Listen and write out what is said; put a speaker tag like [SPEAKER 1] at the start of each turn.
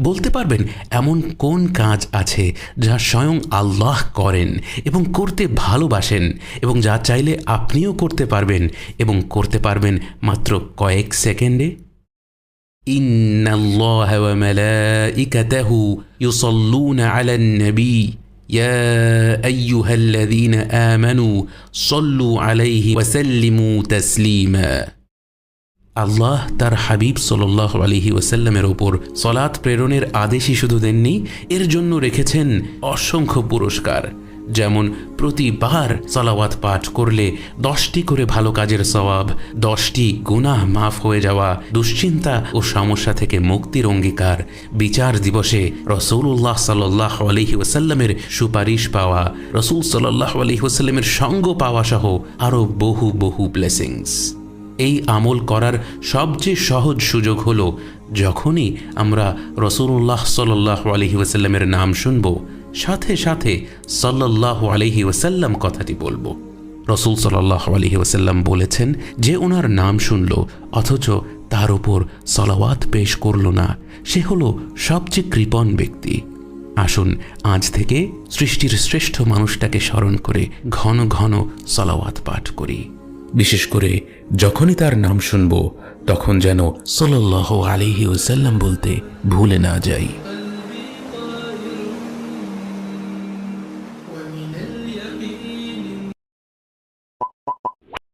[SPEAKER 1] বলতে পারবেন, এমন কোন কাজ আছে যা স্বয়ং আল্লাহ করেন এবং করতে ভালোবাসেন এবং যা চাইলে আপনিও করতে পারবেন এবং করতে পারবেন মাত্র কয়েক সেকেন্ডে? ইন্নাল্লাহ ওয়া মালাইকাতাহু ইউসাল্লুনা আলান নবী يا أيها الذين آمنوا صلوا عليه وسلموا تسليما আল্লাহ তার হাবিব সাল্লাহ আলহি ওসাল্লামের ওপর সলাৎ প্রেরণের আদেশই শুধু দেননি এর জন্য রেখেছেন অসংখ্য পুরস্কার যেমন প্রতিবার সালাওয়াত পাঠ করলে দশটি করে ভালো কাজের সওয়াব, দশটি গুনাহ মাফ হয়ে যাওয়া, দুশ্চিন্তা ও সমস্যা থেকে মুক্তির অঙ্গীকার, বিচার দিবসে রসুল্লাহ সাল্লাহ আলহি ওসাল্লামের সুপারিশ পাওয়া, রসুল সাল্লাহ আলহি ওসাল্লামের সঙ্গ পাওয়া সহ আরও বহু বহু ব্লেসিংস এই আমল করার সবচেয়ে সহজ সুযোগ হলো, যখনই আমরা রসুল্লাহ সাল্লাহ আলহি ওসাল্লামের নাম শুনব সাথে সাথে সাল্লাহ আলহি ওসাল্লাম কথাটি বলব। রসুল সাল্লাহ আলহি ওসাল্লাম বলেছেন যে ওনার নাম শুনল, অথচ তার উপর সলাওয়াত পেশ করল না। সে হলো সবচেয়ে কৃপণ ব্যক্তি। আসুন, আজ থেকে সৃষ্টির শ্রেষ্ঠ মানুষটাকে স্মরণ করে ঘন ঘন সলাওয়াত পাঠ করি। বিশেষ করে যখনই তার নাম শুনব, তখন যেন সল্লাহ আলিহি ওসাল্লাম বলতে ভুলে না যাই।